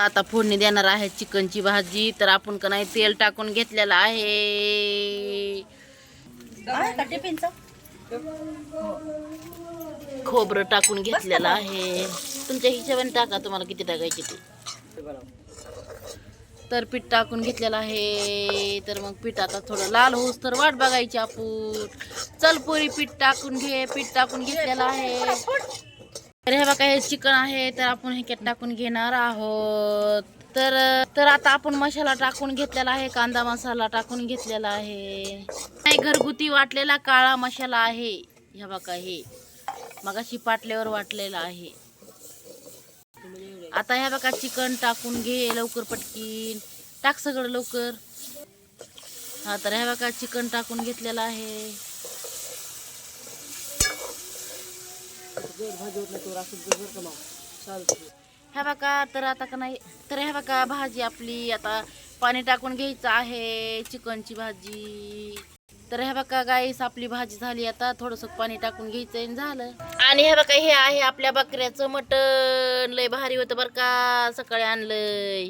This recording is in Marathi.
आता फोडणी देणार आहे चिकनची भाजी. तर आपण का नाही तेल टाकून घेतलेलं आहे. खोबरं टाकून घेतलेलं आहे. तुमच्या हिशोबाने टाका तुम्हाला किती टाकायची ते. तर पीठ टाकून घेतलेलं आहे. तर मग पीठ आता थोडं लाल होऊस तर वाट बघायची आपण. चल पोरी पीठ टाकून घे पीठ टाकून घेतलेलं आहे. तर हे बघा हे चिकन आहे तर आपण हे टाकून घेणार आहोत. तर तर आता आपण मसाला टाकून घेतलेला आहे कांदा मसाला टाकून घेतलेला आहे. नाही घरगुती वाटलेला काळा मसाला आहे. ह्या बघा हे मगाशी पाटल्यावर वाटलेला आहे. आता ह्या बघा चिकन टाकून घे लवकर पटकीन. टाक सगळं लवकर. हा तर ह्या बघा चिकन टाकून घेतलेलं आहे. ह्या बघा तर आता का नाही तर ह्या बघा भाजी आपली आता पाणी टाकून घ्यायचं आहे चिकनची भाजी. तर ह्या बघा गाईस आपली भाजी झाली आता. थोडस पाणी टाकून घ्यायचं झालं. आणि हे बघा हे आहे आपल्या बकऱ्याचं मटण. लय भारी होतं बरं का सकाळी आणलंय.